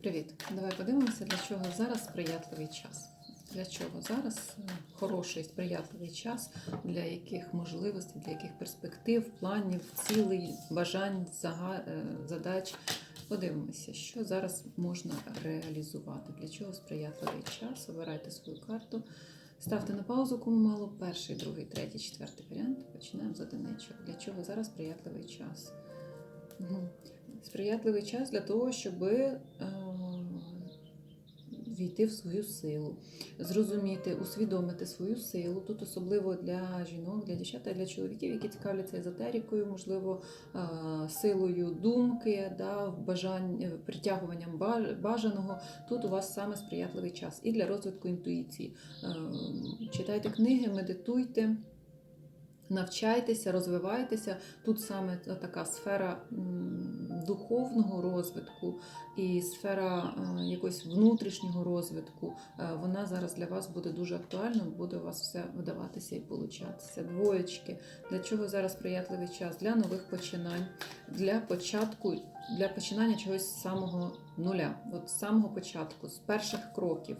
Привіт! Давай подивимося, для чого зараз сприятливий час. Для чого зараз е, хороший сприятливий час, для яких можливостей, для яких перспектив, планів, цілей, бажань, е, задач. Подивимося, що зараз можна реалізувати. Для чого сприятливий час? Обирайте свою карту. Ставте на паузу, кому мало перший, другий, третій, четвертий варіант. Починаємо з одиничок. Для чого зараз сприятливий час? Сприятливий час для того, щоб е, війти в свою силу, зрозуміти, усвідомити свою силу. Тут особливо для жінок, для дівчат, а для чоловіків, які цікавляться езотерикою, можливо, силою думки, да, бажань, е, притягуванням бажаного. Тут у вас саме сприятливий час і для розвитку інтуїції. Е, Читайте книги, медитуйте. Навчайтеся, розвивайтеся. Тут саме така сфера духовного розвитку і сфера е, якогось внутрішнього розвитку. е, Вона зараз для вас буде дуже актуальна, буде у вас все вдаватися і получатися. Двоєчки. Для чого зараз приятливий час? Для нових починань, для початку, для починання чогось самого нуля, от з самого початку, з перших кроків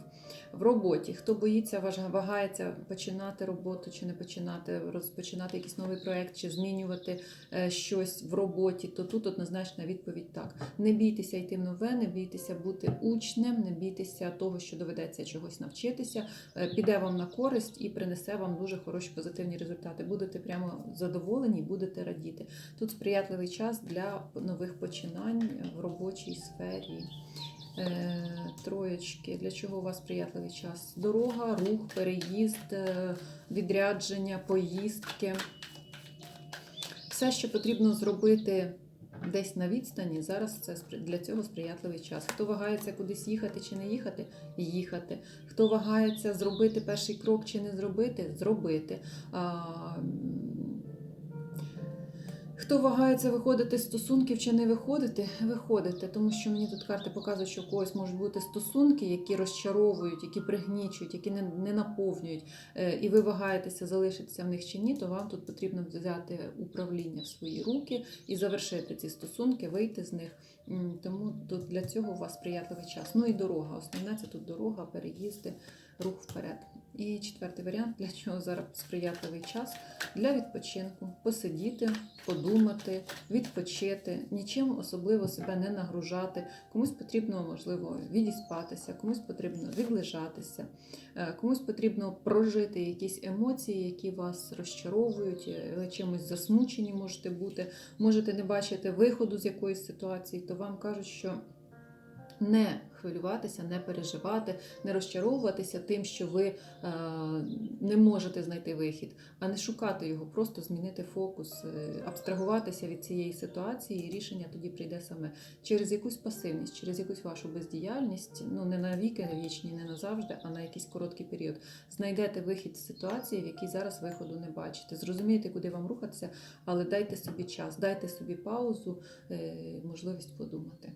в роботі. Хто боїться, вагається починати роботу чи не починати, розпочинати якийсь новий проект чи змінювати е, щось в роботі, то тут однозначна відповідь так. Не бійтеся йти в нове, не бійтеся бути учнем, не бійтеся того, що доведеться чогось навчитися. Е, Піде вам на користь і принесе вам дуже хороші позитивні результати. Будете прямо задоволені, будете радіти. Тут сприятливий час для нових починань в робочій сфері. Е, Троєчки. Для чого у вас приятливий час? Дорога, рух, переїзд, е, відрядження, поїздки. Все, що потрібно зробити десь на відстані, зараз це для цього сприятливий час. Хто вагається кудись їхати чи не їхати, їхати. Хто вагається зробити перший крок чи не зробити, зробити. Хто вагається виходити з стосунків чи не виходити, виходите, тому що мені тут карти показують, що у когось можуть бути стосунки, які розчаровують, які пригнічують, які не, не наповнюють, е, і ви вагаєтеся залишитися в них чи ні, то вам тут потрібно взяти управління в свої руки і завершити ці стосунки, вийти з них. Тому тут для цього у вас сприятливий час. Ну і дорога. Основне це тут дорога, переїзди, рух вперед. І четвертий варіант, для чого зараз сприятливий час для відпочинку, посидіти, подумати, відпочити, нічим особливо себе не нагружати. Комусь потрібно, можливо, відіспатися, комусь потрібно відлежатися, е, комусь потрібно прожити якісь емоції, які вас розчаровують, е, чимось засмучені можете бути, можете не бачити виходу з якоїсь ситуації, то вам кажуть, що не хвилюватися, не переживати, не розчаровуватися тим, що ви е, не можете знайти вихід, а не шукати його, просто змінити фокус, е, абстрагуватися від цієї ситуації, і рішення тоді прийде саме через якусь пасивність, через якусь вашу бездіяльність, ну не на віки вічні, не назавжди, а на якийсь короткий період. Знайдете вихід з ситуації, в якій зараз виходу не бачите. Зрозумієте, куди вам рухатися, але дайте собі час, дайте собі паузу, е, можливість подумати.